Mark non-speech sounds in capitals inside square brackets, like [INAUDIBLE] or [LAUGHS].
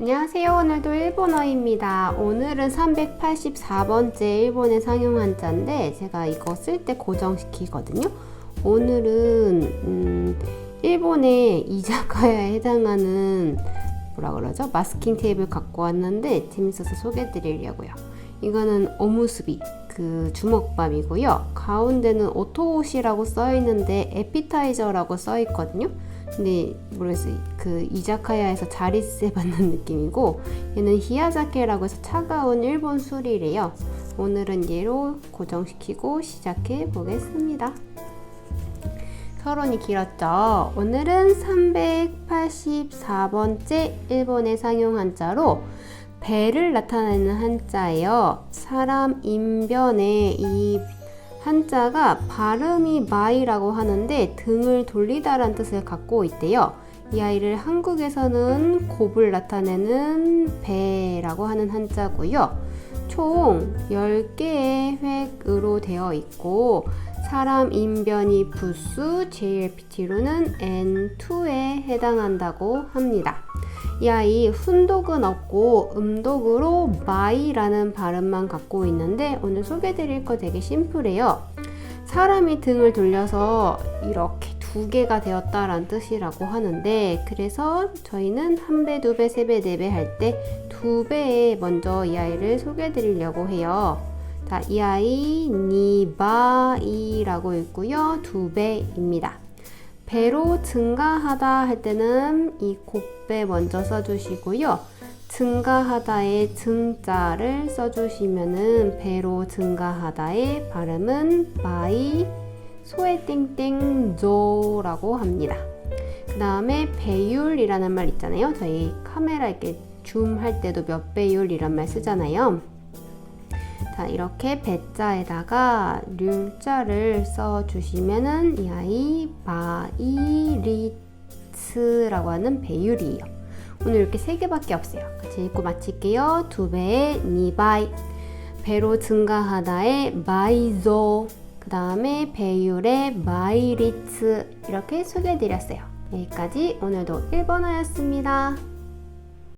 안녕하세요. 오늘도 일본어입니다. 오늘은 384번째 일본의 상용 한자인데 제가 이거 쓸 때 고정시키거든요. 오늘은 음, 일본의 이자카야에 [LAUGHS] 해당하는 뭐라 그러죠? 마스킹 테이프를 갖고 왔는데 재밌어서 소개해 드리려고요. 이거는 오무스비 그 주먹밥이고요. 가운데는 오토옷이라고 써 있는데 에피타이저라고 써 있거든요. 근데 모르겠어요. 그 이자카야에서 자리세 받는 느낌이고 얘는 히야자케라고 해서 차가운 일본 술이래요. 오늘은 얘로 고정시키고 시작해 보겠습니다. 서론이 길었죠. 오늘은 384번째 일본의 상용 한자로 배를 나타내는 한자예요. 사람 인변에 이 한자가 발음이 마이라고 하는데 등을 돌리다란 뜻을 갖고 있대요. 이 아이를 한국에서는 곱을 나타내는 배라고 하는 한자고요. 총 10개의 획으로 되어 있고 사람 인변이 부수 JLPT로는 N2에 해당한다고 합니다. 이 아이 훈독은 없고 음독으로 마이라는 발음만 갖고 있는데 오늘 소개드릴 거 되게 심플해요. 사람이 등을 돌려서 이렇게 두 개가 되었다라는 뜻이라고 하는데 그래서 저희는 한 배, 두 배, 세 배, 네 배 할 때 두 배에 먼저 이 아이를 소개드리려고 해요. 자, 이 아이 니바이라고 있고요. 두 배입니다. 배로 증가하다 할 때는 이 곱배 먼저 써주시고요. 증가하다의 증자를 써주시면은 배로 증가하다의 발음은 마이 소의 땡땡 조라고 합니다. 그 다음에 배율이라는 말 있잖아요. 저희 카메라 이렇게 줌 할 때도 몇 배율이란 말 쓰잖아요. 자, 이렇게 배자에다가 률자를 써주시면은 이 아이 마이리츠라고 하는 배율이에요. 오늘 이렇게 세 개밖에 없어요. 같이 읽고 마칠게요. 두 배의 니바이, 배로 증가하다의 마이조, 그 다음에 배율의 마이리츠 이렇게 소개해드렸어요. 여기까지 오늘도 1번어였습니다.